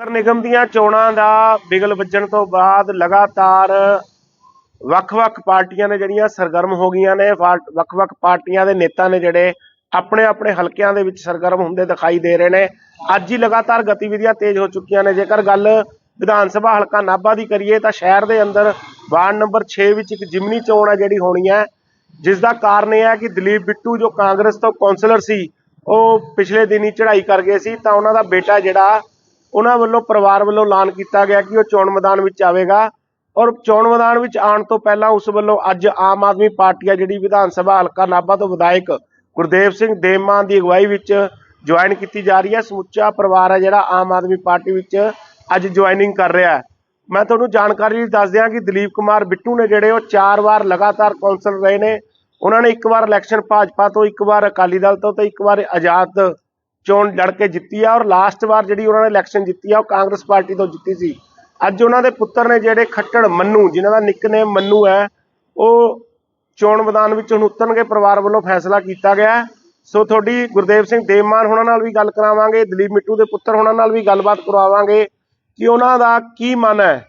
ਨਗਰ ਨਿਗਮ ਦੀਆਂ ਚੋਣਾਂ ਦਾ ਬਿਗਲ ਵੱਜਣ ਤੋਂ ਬਾਅਦ ਲਗਾਤਾਰ ਵੱਖ-ਵੱਖ ਪਾਰਟੀਆਂ ਨੇ ਜਿਹੜੀਆਂ ਸਰਗਰਮ ਹੋ ਗਈਆਂ ਨੇ ਵੱਖ-ਵੱਖ ਪਾਰਟੀਆਂ ਦੇ ਨੇਤਾ ਨੇ ਜਿਹੜੇ ਆਪਣੇ-ਆਪਣੇ ਹਲਕਿਆਂ ਦੇ ਵਿੱਚ ਸਰਗਰਮ ਹੁੰਦੇ ਦਿਖਾਈ ਦੇ ਰਹੇ ਨੇ। ਅੱਜ ਹੀ ਲਗਾਤਾਰ ਗਤੀਵਿਧੀਆਂ ਤੇਜ਼ ਹੋ ਚੁੱਕੀਆਂ ਨੇ। ਜੇਕਰ ਗੱਲ ਵਿਧਾਨ ਸਭਾ ਹਲਕਾ ਨਾਭਾ ਦੀ ਕਰੀਏ ਤਾਂ ਸ਼ਹਿਰ ਦੇ ਅੰਦਰ ਵਾਰਡ ਨੰਬਰ 6 ਵਿੱਚ ਇੱਕ ਜਿਮਨੀ ਚੋਣ ਹੈ ਜਿਹੜੀ ਹੋਣੀ ਹੈ, ਜਿਸ ਦਾ ਕਾਰਨ ਇਹ ਹੈ ਕਿ ਦਲੀਪ ਬਿੱਟੂ ਜੋ ਕਾਂਗਰਸ ਤੋਂ ਕੌਂਸਲਰ ਸੀ, ਉਹ ਪਿਛਲੇ ਦਿਨੀ ਚੜ੍ਹਾਈ ਕਰ ਗਏ ਸੀ ਤਾਂ ਉਹਨਾਂ ਦਾ ਬੇਟਾ ਜਿਹੜਾ ਉਹਨਾਂ ਵੱਲੋਂ ਪਰਿਵਾਰ ਵੱਲੋਂ ਐਲਾਨ ਕੀਤਾ ਗਿਆ ਕਿ ਉਹ ਚੋਣ ਮੈਦਾਨ ਵਿੱਚ ਆਵੇਗਾ ਔਰ ਚੋਣ ਮੈਦਾਨ ਵਿੱਚ ਆਉਣ ਤੋਂ ਪਹਿਲਾਂ ਉਸ ਵੱਲੋਂ ਅੱਜ ਆਮ ਆਦਮੀ ਪਾਰਟੀ ਆ ਜਿਹੜੀ ਵਿਧਾਨ ਸਭਾ ਹਲਕਾ ਨਾਭਾ ਤੋਂ ਵਿਧਾਇਕ ਗੁਰਦੇਵ ਸਿੰਘ ਦੇਮਾਨ ਦੀ ਅਗਵਾਈ ਵਿੱਚ ਜੁਆਇਨ ਕੀਤੀ ਜਾ ਰਹੀ ਹੈ। ਸਮੁੱਚਾ ਪਰਿਵਾਰ ਹੈ ਜਿਹੜਾ ਆਮ ਆਦਮੀ ਪਾਰਟੀ ਵਿੱਚ ਅੱਜ ਜੁਆਇਨਿੰਗ ਕਰ ਰਿਹਾ ਹੈ। ਮੈਂ ਤੁਹਾਨੂੰ ਜਾਣਕਾਰੀ ਲਈ ਦੱਸ ਦਿਆਂ ਕਿ ਦਲੀਪ ਕੁਮਾਰ ਬਿੱਟੂ ਨੇ ਜਿਹੜੇ ਉਹ ਚਾਰ ਵਾਰ ਲਗਾਤਾਰ ਕੌਂਸਲ ਰਹੇ ਨੇ। ਉਹਨਾਂ ਨੇ ਇੱਕ ਵਾਰ ਇਲੈਕਸ਼ਨ ਭਾਜਪਾ ਤੋਂ, ਇੱਕ ਵਾਰ ਅਕਾਲੀ ਦਲ ਤੋਂ ਤੇ ਇੱਕ ਵਾਰ ਆਜ਼ਾਦ ਚੋਣ ਲੜ ਕੇ ਜਿੱਤੀ ਆ ਔਰ ਲਾਸਟ ਵਾਰ ਜਿਹੜੀ ਉਹਨਾਂ ਨੇ ਇਲੈਕਸ਼ਨ ਜਿੱਤੀ ਆ, ਉਹ ਕਾਂਗਰਸ ਪਾਰਟੀ ਤੋਂ ਜਿੱਤੀ ਸੀ। ਅੱਜ ਉਹਨਾਂ ਦੇ ਪੁੱਤਰ ਨੇ ਜਿਹੜੇ ਖੱਟੜ ਮੰਨੂ, ਜਿਨ੍ਹਾਂ ਦਾ ਨਿਕਨੇਮ ਮੰਨੂ ਹੈ, ਉਹ ਚੋਣ ਮੈਦਾਨ ਵਿੱਚ ਹੁਣ ਉਤਰਨਗੇ, ਪਰਿਵਾਰ ਵੱਲੋਂ ਫੈਸਲਾ ਕੀਤਾ ਗਿਆ ਸੋ ਤੁਹਾਡੀ ਗੁਰਦੇਵ ਸਿੰਘ ਦੇਵਮਾਨ ਹੋਣਾ ਨਾਲ ਵੀ ਗੱਲ ਕਰਾਵਾਂਗੇ, ਦਲੀਪ ਮਿੱਟੂ ਦੇ ਪੁੱਤਰ ਹੋਣਾ ਨਾਲ ਵੀ ਗੱਲਬਾਤ ਕਰਵਾਵਾਂਗੇ ਕਿ ਉਹਨਾਂ ਦਾ ਕੀ ਮਨ ਹੈ,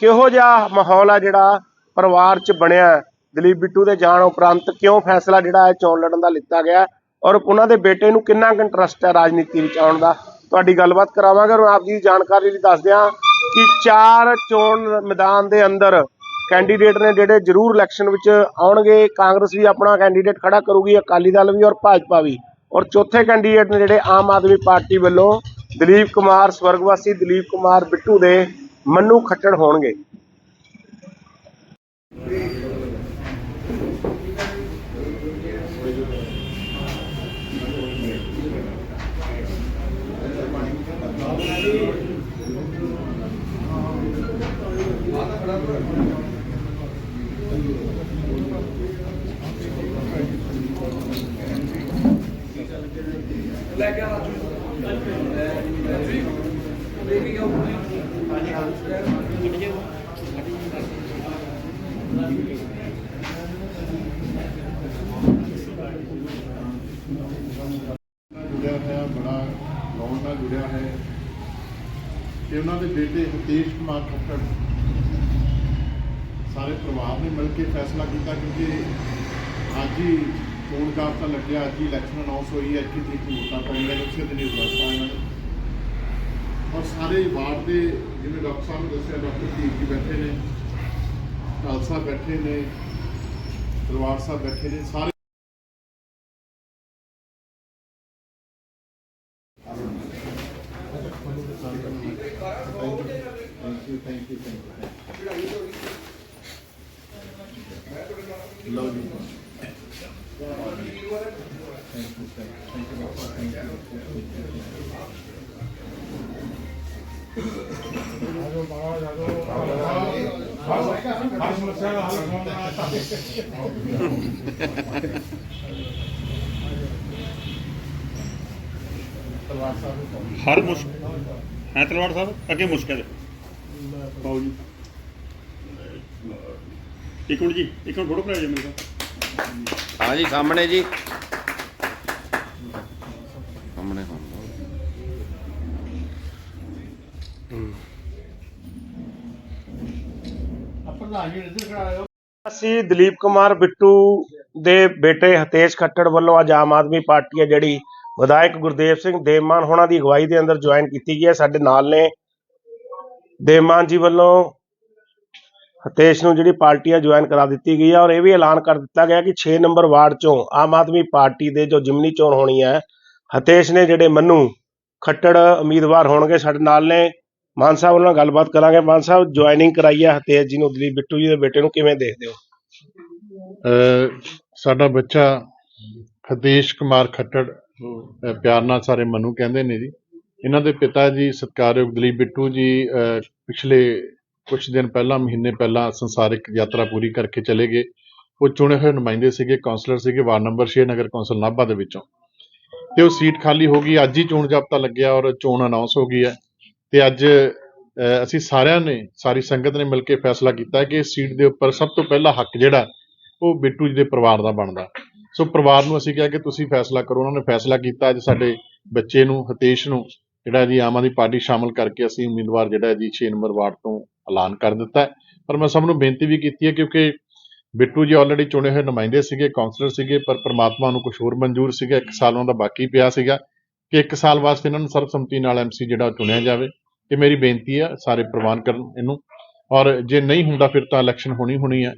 ਕਿਹੋ ਜਿਹਾ ਮਾਹੌਲ ਹੈ ਜਿਹੜਾ ਪਰਿਵਾਰ 'ਚ ਬਣਿਆ ਦਲੀਪ ਬਿੱਟੂ ਦੇ ਜਾਣ ਉਪਰੰਤ ਕਿਉਂ ਫੈਸਲਾ ਜਿਹੜਾ ਹੈ ਚੋਣ ਲੜਨ ਦਾ ਲਿੱਤਾ ਗਿਆ ਔਰ ਉਹਨਾਂ ਦੇ ਬੇਟੇ ਨੂੰ ਕਿੰਨਾ ਕੁ ਇੰਟਰਸਟ ਹੈ ਰਾਜਨੀਤੀ ਵਿੱਚ ਆਉਣ ਦਾ? ਤੁਹਾਡੀ ਗੱਲਬਾਤ ਕਰਾਵਾਂਗੇ ਔਰ ਆਪ ਜੀ ਦੀ ਜਾਣਕਾਰੀ ਲਈ ਦੱਸ ਦਿਆਂ ਕਿ ਚਾਰ ਚੋਣ ਮੈਦਾਨ ਦੇ ਅੰਦਰ ਕੈਂਡੀਡੇਟ ਨੇ ਜਿਹੜੇ ਜ਼ਰੂਰ ਇਲੈਕਸ਼ਨ ਵਿੱਚ ਆਉਣਗੇ, ਕਾਂਗਰਸ ਵੀ ਆਪਣਾ ਕੈਂਡੀਡੇਟ ਖੜਾ ਕਰੂਗੀ, ਅਕਾਲੀ ਦਲ ਵੀ ਔਰ ਭਾਜਪਾ ਵੀ। ਔਰ ਚੌਥੇ ਕੈਂਡੀਡੇਟ ਨੇ ਜਿਹੜੇ ਆਮ ਆਦਮੀ ਪਾਰਟੀ ਵੱਲੋਂ ਦਲੀਪ ਕੁਮਾਰ ਸਵਰਗਵਾਸੀ, ਦਲੀਪ ਕੁਮਾਰ ਬਿੱਟੂ ਦੇ ਮੰਨੂ ਖੱਟੜ ਹੋਣਗੇ। ਜੁੜਿਆ ਹੋਇਆ ਬੜਾ ਲਾਉਣ ਨਾਲ ਜੁੜਿਆ ਹੈ। ਤੇ ਉਹਨਾਂ ਦੇ ਬੇਟੇ ਹਤੇਸ਼ ਕੁਮਾਰ ਖੱਟੜ ਸਾਰੇ ਪਰਿਵਾਰ ਨੇ ਮਿਲ ਕੇ ਫੈਸਲਾ ਕੀਤਾ ਕਿਉਂਕਿ ਅੱਜ ਹੀ ਚੋਣ ਜਾਬਤਾ ਲੱਗਿਆ, ਅੱਜ ਹੀ ਇਲੈਕਸ਼ਨ ਅਨਾਉਂਸ ਹੋਈ ਹੈ 21 ਤਰੀਕ ਨੂੰ ਵੋਟਾਂ ਪੈਣੀਆਂ ਨੇ ਉਸੇ ਦਿਨ ਹੀ ਰਿਜ਼ਲਟ ਆਉਣਾ ਔਰ ਸਾਰੇ ਵਾਰਡ ਦੇ, ਜਿਵੇਂ ਡਾਕਟਰ ਸਾਹਿਬ ਨੇ ਦੱਸਿਆ, ਡਾਕਟਰ ਧੀਰ ਜੀ ਬੈਠੇ ਨੇ ਖਾਲਸਾ ਬੈਠੇ ਨੇ, ਦਰਬਾਰ ਸਾਹਿਬ ਬੈਠੇ ਨੇ, ਸਾਰੇ Love you. Thank you, thank you, thank you, Bappa, thank you, thank you. ਤਲਵਾਰ ਸਾਹਿਬ ਨੂੰ ਪਾਓ। ਹਰ ਮੁਸ਼ਕ ਹੈ ਤਲਵਾਰ ਸਾਹਿਬ ਅੱਗੇ ਮੁਸ਼ਕਲ ਪਾਓ ਜੀ ਇੱਕ ਮਿੰਟ ਜੀ ਇੱਕ ਮਿੰਟ ਫੋਟੋ ਕਰਾ ਜੀ ਮੇਰੇ ਕੋਲ। ਹਾਂ ਜੀ ਸਾਹਮਣੇ ਜੀ। ਸਾਹਮਣੇ ਸਾਹਮਣੇ ਅਸੀਂ ਦਲੀਪ ਕੁਮਾਰ ਬਿੱਟੂ ਦੇ ਬੇਟੇ ਹਤੇਸ਼ ਖੱਟੜ ਵੱਲੋਂ ਅੱਜ ਆਮ ਆਦਮੀ ਪਾਰਟੀ ਹੈ ਜਿਹੜੀ ਵਿਧਾਇਕ ਗੁਰਦੇਵ ਸਿੰਘ ਦੇਵਮਾਨ ਹੋਣਾ ਦੀ ਅਗਵਾਈ ਦੇ ਅੰਦਰ ਜੁਆਇਨ ਕੀਤੀ ਗਈ ਹੈ। ਸਾਡੇ ਨਾਲ ਨੇ ਦੇਵਮਾਨ ਜੀ ਵੱਲੋਂ ਹਤੇਸ਼ ਨੂੰ ਜਿਹੜੀ ਪਾਰਟੀ ਹੈ ਜੁਆਇਨ ਕਰਾ ਦਿੱਤੀ ਗਈ ਹੈ ਔਰ ਇਹ ਵੀ ਐਲਾਨ ਕਰ ਦਿੱਤਾ ਗਿਆ ਕਿ 6 ਨੰਬਰ ਵਾਰਡ ਚੋਂ ਆਮ ਆਦਮੀ ਪਾਰਟੀ ਦੇ ਜੋ ਜਿਮਨੀ ਚੋਣ ਹੋਣੀ ਹੈ ਹਤੇਸ਼ ਨੇ ਜਿਹੜੇ ਮੰਨੂ ਖੱਟੜ ਉਮੀਦਵਾਰ ਹੋਣਗੇ ਸਾਡੇ ਨਾਲ ਨੇ, ਮਾਨ ਸਾਹਿਬ ਨਾਲ ਗੱਲਬਾਤ ਕਰਾਂਗੇ। ਮਾਨ ਸਾਹਿਬ ਜੁਆਇਨਿੰਗ ਕਰਾਈ ਹੈ ਹਤੇਸ਼ ਜੀ ਨੂੰ, ਦਲੀਪ ਬਿੱਟੂ ਜੀ ਦੇ ਬੇਟੇ ਨੂੰ ਕਿਵੇਂ ਦੇਖਦੇ ਹੋ? ਸਾਡਾ ਬੱਚਾ ਹਤੇਸ਼ ਕੁਮਾਰ ਖੱਟੜ ਪਿਆਰ ਨਾਲ ਸਾਰੇ ਮਨੂ ਕਹਿੰਦੇ ਨੇ ਜੀ। ਇਹਨਾਂ ਦੇ ਪਿਤਾ ਜੀ ਸਤਿਕਾਰਯੋਗ ਦਲੀਪ ਬਿੱਟੂ ਜੀ, ਅਹ ਪਿਛਲੇ ਕੁਝ ਦਿਨ ਪਹਿਲਾਂ, ਮਹੀਨੇ ਪਹਿਲਾਂ ਸੰਸਾਰਿਕ ਯਾਤਰਾ ਪੂਰੀ ਕਰਕੇ ਚਲੇ ਗਏ। ਉਹ ਚੁਣੇ ਹੋਏ ਨੁਮਾਇੰਦੇ ਸੀਗੇ ਕਾਉਂਸਲਰ ਸੀਗੇ, ਵਾਰਡ ਨੰਬਰ 6 ਨਗਰ ਕੌਂਸਲ ਨਾਭਾ ਦੇ ਵਿੱਚੋਂ। ਤੇ ਉਹ ਸੀਟ ਖਾਲੀ ਹੋ ਗਈ, ਅੱਜ ਹੀ ਚੋਣ ਜਾਬਤਾ ਲੱਗਿਆ ਔਰ ਚੋਣ ਅਨਾਉਂਸ ਹੋ ਗਈ ਹੈ। ਤੇ ਅੱਜ ਅਸੀਂ ਸਾਰਿਆਂ ਨੇ, ਸਾਰੀ ਸੰਗਤ ਨੇ ਮਿਲ ਕੇ ਫੈਸਲਾ ਕੀਤਾ ਕਿ ਇਸ ਸੀਟ ਦੇ ਉੱਪਰ ਸਭ ਤੋਂ ਪਹਿਲਾ ਹੱਕ ਜਿਹੜਾ, ਉਹ ਬਿੱਟੂ ਜੀ ਦੇ ਪਰਿਵਾਰ ਦਾ ਬਣਦਾ। ਸੋ ਪਰਿਵਾਰ ਨੂੰ ਅਸੀਂ ਕਿਹਾ ਕਿ ਤੁਸੀਂ ਫੈਸਲਾ ਕਰੋ, ਉਹਨਾਂ ਨੇ ਫੈਸਲਾ ਕੀਤਾ ਅੱਜ ਸਾਡੇ ਬੱਚੇ ਨੂੰ, ਹਤੇਸ਼ ਨੂੰ, ਜਿਹੜਾ ਜੀ ਆਮ ਆਦਮੀ ਪਾਰਟੀ ਸ਼ਾਮਲ ਕਰਕੇ ਅਸੀਂ ਉਮੀਦਵਾਰ ਜਿਹੜਾ ਜੀ 6 ਨੰਬਰ ਵਾਰਡ ਤੋਂ ਐਲਾਨ ਕਰ ਦਿੱਤਾ ਹੈ। ਪਰ ਮੈਂ ਸਭ ਨੂੰ ਬੇਨਤੀ ਵੀ ਕੀਤੀ ਹੈ ਕਿਉਂਕਿ ਬਿੱਟੂ ਜੀ ਆਲਰੇਡੀ ਚੁਣੇ ਹੋਏ ਨੁਮਾਇੰਦੇ ਸੀਗੇ ਕਾਉਂਸਲਰ ਸੀਗੇ, ਪਰ ਪ੍ਰਮਾਤਮਾ ਨੂੰ ਕੁਝ ਹੋਰ ਮਨਜ਼ੂਰ ਸੀਗਾ, ਇੱਕ ਸਾਲ ਉਹਨਾਂ ਦਾ ਬਾਕੀ ਪਿਆ ਸੀਗਾ ਕਿ ਇੱਕ ਸਾਲ ਵਾਸਤੇ ਇਹਨਾਂ ਨੂੰ ਸਰਬਸੰਮਤੀ ਨਾਲ ਐਮਸੀ ਜਿਹੜਾ ਉਹ ਚੁਣਿਆ ਜਾਵੇ। ਇਹ ਮੇਰੀ ਬੇਨਤੀ ਹੈ ਸਾਰੇ ਪ੍ਰਵਾਨ ਕਰਨ ਇਹਨੂੰ। ਔਰ ਜੇ ਨਹੀਂ ਹੁੰਦਾ ਫਿਰ ਤਾਂ ਇਲੈਕਸ਼ਨ ਹੋਣੀ ਹੋਣੀ ਹੈ।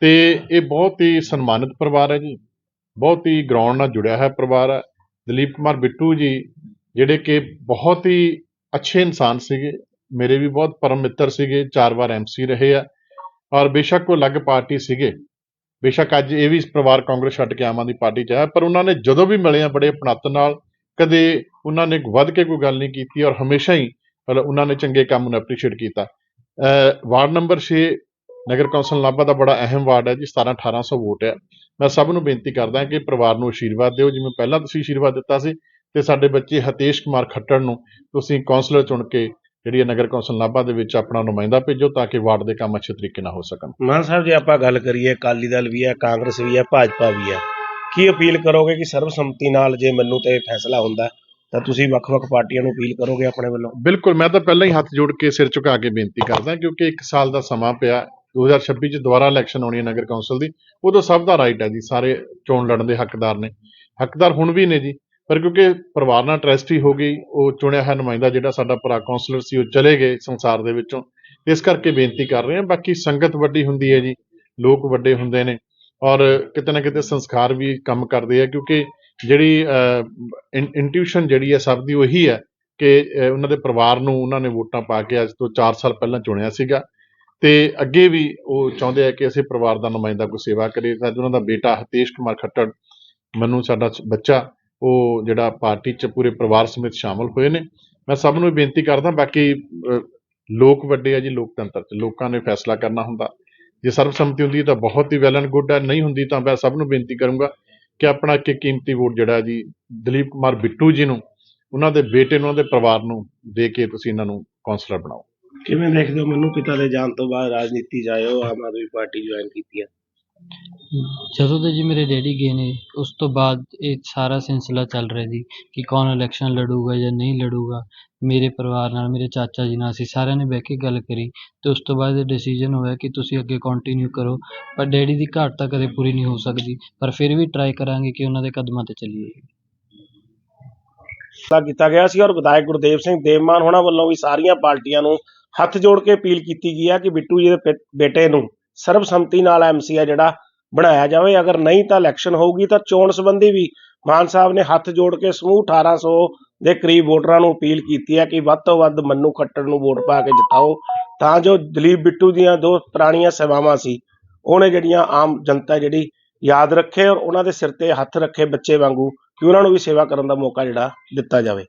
ਤੇ ਇਹ ਬਹੁਤ ਹੀ ਸਨਮਾਨਿਤ ਪਰਿਵਾਰ ਹੈ ਜੀ। ਬਹੁਤ ਹੀ ਗਰਾਊਂਡ ਨਾਲ ਜੁੜਿਆ ਹੈ ਪਰਿਵਾਰ ਹੈ। ਦਲੀਪ ਕੁਮਾਰ ਬਿੱਟੂ ਜੀ, ਜਿਹੜੇ ਕਿ ਬਹੁਤ ਹੀ ਅੱਛੇ ਇਨਸਾਨ ਸੀਗੇ। ਮੇਰੇ ਵੀ ਬਹੁਤ ਪਰਮ ਮਿੱਤਰ ਸੀਗੇ, ਚਾਰ ਵਾਰ ਐਮਸੀ ਰਹੇ ਆ ਔਰ ਬੇਸ਼ੱਕ ਉਹ ਅਲੱਗ ਪਾਰਟੀ ਸੀਗੇ। ਬੇਸ਼ੱਕ ਅੱਜ ਇਹ ਵੀ ਪਰਿਵਾਰ ਕਾਂਗਰਸ ਛੱਡ ਕੇ ਆਮ ਆਦਮੀ ਪਾਰਟੀ ਚ ਆਇਆ ਪਰ ਉਹਨਾਂ ਨੇ ਜਦੋਂ ਵੀ ਮਿਲੇ ਆ ਬੜੇ ਆਪਣੱਤ ਨਾਲ, ਕਦੇ ਉਹਨਾਂ ਨੇ ਵੱਧ ਕੇ ਕੋਈ ਗੱਲ ਨਹੀਂ ਕੀਤੀ ਔਰ ਹਮੇਸ਼ਾ ਹੀ ਮਤਲਬ ਉਹਨਾਂ ਨੇ ਚੰਗੇ ਕੰਮ ਨੂੰ ਐਪਰੀਸ਼ੀਏਟ ਕੀਤਾ। ਵਾਰਡ ਨੰਬਰ 6 ਨਗਰ ਕੌਂਸਲ ਨਾਭਾ ਦਾ ਬੜਾ ਅਹਿਮ ਵਾਰਡ ਹੈ ਜੀ 17 1800 ਵੋਟ ਹੈ। ਮੈਂ ਸਭ ਨੂੰ ਬੇਨਤੀ ਕਰਦਾ ਕਿ ਪਰਿਵਾਰ ਨੂੰ ਆਸ਼ੀਰਵਾਦ ਦਿਓ, ਜਿਵੇਂ ਪਹਿਲਾਂ ਤੁਸੀਂ ਆਸ਼ੀਰਵਾਦ ਦਿੱਤਾ ਸੀ, ਤੇ ਸਾਡੇ ਬੱਚੇ ਹਤੇਸ਼ ਕੁਮਾਰ ਖੱਟੜ ਨੂੰ ਤੁਸੀਂ ਕਾਉਂਸਲਰ ਚੁਣ ਕੇ ਜਿਹੜੀ ਹੈ ਨਗਰ ਕੌਂਸਲ ਨਾਭਾ ਦੇ ਵਿੱਚ ਆਪਣਾ ਨੁਮਾਇੰਦਾ ਭੇਜੋ ਤਾਂ ਕਿ ਵਾਰਡ ਦੇ ਕੰਮ ਅੱਛੇ ਤਰੀਕੇ ਨਾਲ ਹੋ ਸਕਣ। ਮਾਨ ਸਾਹਿਬ ਜੇ ਆਪਾਂ ਗੱਲ ਕਰੀਏ ਅਕਾਲੀ ਦਲ ਵੀ ਹੈ ਕਾਂਗਰਸ ਵੀ ਹੈ ਭਾਜਪਾ ਵੀ ਹੈ ਕੀ ਅਪੀਲ ਕਰੋਗੇ ਕਿ ਸਰਬਸੰਮਤੀ ਨਾਲ ਜੇ ਮੈਨੂੰ ਤੇ ਫੈਸਲਾ ਹੁੰਦਾ ਤਾਂ ਤੁਸੀਂ ਵੱਖ-ਵੱਖ ਪਾਰਟੀਆਂ ਨੂੰ ਅਪੀਲ ਕਰੋਗੇ ਆਪਣੇ ਵੱਲੋਂ? ਬਿਲਕੁਲ ਮੈਂ ਤਾਂ ਪਹਿਲਾਂ ਹੀ ਹੱਥ ਜੋੜ ਕੇ ਸਿਰ ਝੁਕਾ ਕੇ ਬੇਨਤੀ ਕਰਦਾ ਕਿਉਂਕਿ 1 ਸਾਲ ਦਾ ਸਮਾਂ ਪਿਆ 2026 ਚ ਦੁਬਾਰਾ ਇਲੈਕਸ਼ਨ ਹੋਣੀ ਹੈ ਨਗਰ ਕੌਂਸਲ ਦੀ ਉਦੋਂ ਸਭ ਦਾ ਰਾਈਟ ਹੈ ਜੀ ਸਾਰੇ ਚੋਣ ਲੜਨ ਦੇ ਹੱਕਦਾਰ ਨੇ। ਹੱਕਦਾਰ ਹੁਣ ਵੀ ਨੇ ਜੀ ਪਰ ਕਿਉਂਕਿ ਪਰਿਵਾਰ ਨਾਲ ਟਰੈਸਟੀ ਹੋ ਗਈ, ਉਹ ਚੁਣਿਆ ਹੋਇਆ ਨੁਮਾਇੰਦਾ ਜਿਹੜਾ ਸਾਡਾ ਭਰਾ ਕੌਂਸਲਰ ਸੀ, ਉਹ ਚਲੇ ਗਏ ਸੰਸਾਰ ਦੇ ਵਿੱਚੋਂ। ਇਸ ਕਰਕੇ ਬੇਨਤੀ ਕਰ ਰਹੇ ਹਾਂ, ਬਾਕੀ ਸੰਗਤ ਵੱਡੀ ਹੁੰਦੀ ਹੈ ਜੀ, ਲੋਕ ਵੱਡੇ ਹੁੰਦੇ ਨੇ ਔਰ ਕਿਤੇ ਨਾ ਕਿਤੇ ਸੰਸਕਾਰ ਵੀ ਕੰਮ ਕਰਦੇ ਆ, ਕਿਉਂਕਿ ਜਿਹੜੀ ਇੰਟਿਊਸ਼ਨ ਜਿਹੜੀ ਹੈ ਸਭ ਦੀ ਉਹੀ ਹੈ ਕਿ ਉਹਨਾਂ ਦੇ ਪਰਿਵਾਰ ਨੂੰ ਉਹਨਾਂ ਨੇ ਵੋਟਾਂ ਪਾ ਕੇ ਅੱਜ ਤੋਂ 4 ਸਾਲ ਪਹਿਲਾਂ ਚੁਣਿਆ ਸੀਗਾ। ਤੇ ਅੱਗੇ ਵੀ ਉਹ ਚਾਹੁੰਦੇ ਆ ਕਿ ਅਸੀਂ ਪਰਿਵਾਰ ਦਾ ਨੁਮਾਇੰਦਾ ਕੋਈ ਸੇਵਾ ਕਰੇ ਤਾਂ ਅੱਜ ਉਹਨਾਂ ਦਾ ਬੇਟਾ ਹਤੇਸ਼ ਕੁਮਾਰ ਖੱਟੜ, ਮਨੂੰ ਸਾਡਾ ਬੱਚਾ ਉਹ ਜਿਹੜਾ ਪਾਰਟੀ 'ਚ ਪੂਰੇ ਪਰਿਵਾਰ ਸਮੇਤ ਸ਼ਾਮਲ ਹੋਏ ਨੇ। ਮੈਂ ਸਭ ਨੂੰ ਬੇਨਤੀ ਕਰਦਾ, ਬਾਕੀ ਲੋਕ ਵੱਡੇ ਆ ਜੀ, ਲੋਕਤੰਤਰ 'ਚ, ਲੋਕਾਂ ਨੇ ਫੈਸਲਾ ਕਰਨਾ ਹੁੰਦਾ। ਜੇ ਸਰਬਸੰਮਤੀ ਹੁੰਦੀ ਤਾਂ ਬਹੁਤ ਹੀ ਵੈਲ ਐਂਡ ਗੁੱਡ ਹੈ ਨਹੀਂ ਹੁੰਦੀ ਤਾਂ ਮੈਂ ਸਭ ਨੂੰ ਬੇਨਤੀ ਕਰੂੰਗਾ ਕਿ ਆਪਣਾ ਇੱਕ ਕੀਮਤੀ ਵੋਟ ਜਿਹੜਾ ਜੀ, ਦਲੀਪ ਕੁਮਾਰ ਬਿੱਟੂ ਜੀ ਨੂੰ, ਉਹਨਾਂ ਦੇ ਬੇਟੇ ਨੂੰ, ਉਹਨਾਂ ਦੇ ਪਰਿਵਾਰ ਨੂੰ ਦੇ ਕੇ ਤੁਸੀਂ ਇਹਨਾਂ ਨੂੰ ਕੌਂਸਲਰ ਬਣਾਓ। ਕਿਵੇਂ ਦੇਖਦੇ ਹੋ? ਮੈਨੂੰ ਪਿਤਾ ਦੇ ਜਾਣ ਤੋਂ ਬਾਅਦ ਰਾਜਨੀਤੀ 'ਚ ਆਮ ਆਦਮੀ ਪਾਰਟੀ ਜੁਆਇਨ ਕੀਤੀ ਹੈ ਜਦੋਂ ਦੇ ਜੀ ਮੇਰੇ ਡੈਡੀ ਗਏ ਨੇ, ਉਸ ਤੋਂ ਬਾਅਦ ਇਹ ਸਾਰਾ ਸਿਲਸਿਲਾ ਚੱਲ ਰਿਹਾ ਜੀ ਕਿ ਕੌਣ ਇਲੈਕਸ਼ਨ ਲੜੂਗਾ ਜਾਂ ਨਹੀਂ ਲੜੂਗਾ। ਮੇਰੇ ਪਰਿਵਾਰ ਨਾਲ, ਮੇਰੇ ਚਾਚਾ ਜੀ ਨਾਲ ਅਸੀਂ ਸਾਰਿਆਂ ਨੇ ਬਹਿ ਕੇ ਗੱਲ ਕਰੀ ਤੇ ਉਸ ਤੋਂ ਬਾਅਦ ਇਹ ਡਿਸੀਜਨ ਹੋਇਆ ਕਿ ਤੁਸੀਂ ਅੱਗੇ ਕੰਟੀਨਿਊ ਕਰੋ। ਪਰ ਡੈਡੀ ਦੀ ਘਾਟ ਤਾਂ ਕਦੇ ਪੂਰੀ ਨਹੀਂ ਹੋ ਸਕਦੀ। ਪਰ ਫਿਰ ਵੀ ਟਰਾਈ ਕਰਾਂਗੇ ਕਿ ਉਹਨਾਂ ਦੇ ਕਦਮਾਂ ਤੇ ਚੱਲੀਏ। ਫੈਸਲਾ ਕੀਤਾ ਗਿਆ ਸੀ ਔਰ ਵਿਧਾਇਕ ਗੁਰਦੇਵ ਸਿੰਘ ਦੇਵਮਾਨ ਹੋਣਾ ਵੱਲੋਂ ਵੀ ਸਾਰੀਆਂ ਪਾਰਟੀਆਂ ਨੂੰ ਹੱਥ ਜੋੜ ਕੇ ਅਪੀਲ ਕੀਤੀ ਗਈ ਹੈ ਕਿ ਬਿੱਟੂ ਜੀ ਦੇ ਬੇਟੇ ਨੂੰ ਸਰਬਸੰਮਤੀ ਨਾਲ ਐਮਸੀ ਆ ਜਿਹੜਾ, ਬਣਾਇਆ ਜਾਵੇ। ਅਗਰ ਨਹੀਂ ਤਾਂ ਇਲੈਕਸ਼ਨ ਹੋਊਗੀ ਤਾਂ ਚੋਣ ਸੰਬੰਧੀ ਵੀ ਮਾਨ ਸਾਹਿਬ ਨੇ ਹੱਥ ਜੋੜ ਕੇ ਸਮੂਹ 1800 ਦੇ ਕਰੀਬ ਵੋਟਰਾਂ ਨੂੰ ਅਪੀਲ ਕੀਤੀ ਹੈ ਕਿ ਵੱਧ ਤੋਂ ਵੱਧ ਮੰਨੂ ਖੱਟੜ ਨੂੰ ਵੋਟ ਪਾ ਕੇ ਜਿਤਾਓ। ਤਾਂ ਜੋ ਦਲੀਪ ਬਿੱਟੂ ਦੀਆਂ ਦੋ ਪੁਰਾਣੀਆਂ ਸੇਵਾਵਾਂ ਸੀ ਉਹਨੇ ਜਿਹੜੀਆਂ ਆਮ ਜਨਤਾ ਜਿਹੜੀ ਯਾਦ ਰੱਖੇ ਔਰ ਉਹਨਾਂ ਦੇ ਸਿਰ ਤੇ ਹੱਥ ਰੱਖੇ ਬੱਚੇ ਵਾਂਗੂ ਕਿ ਉਹਨਾਂ ਨੂੰ ਵੀ ਸੇਵਾ ਕਰਨ ਦਾ ਮੌਕਾ ਜਿਹੜਾ ਦਿੱਤਾ ਜਾਵੇ।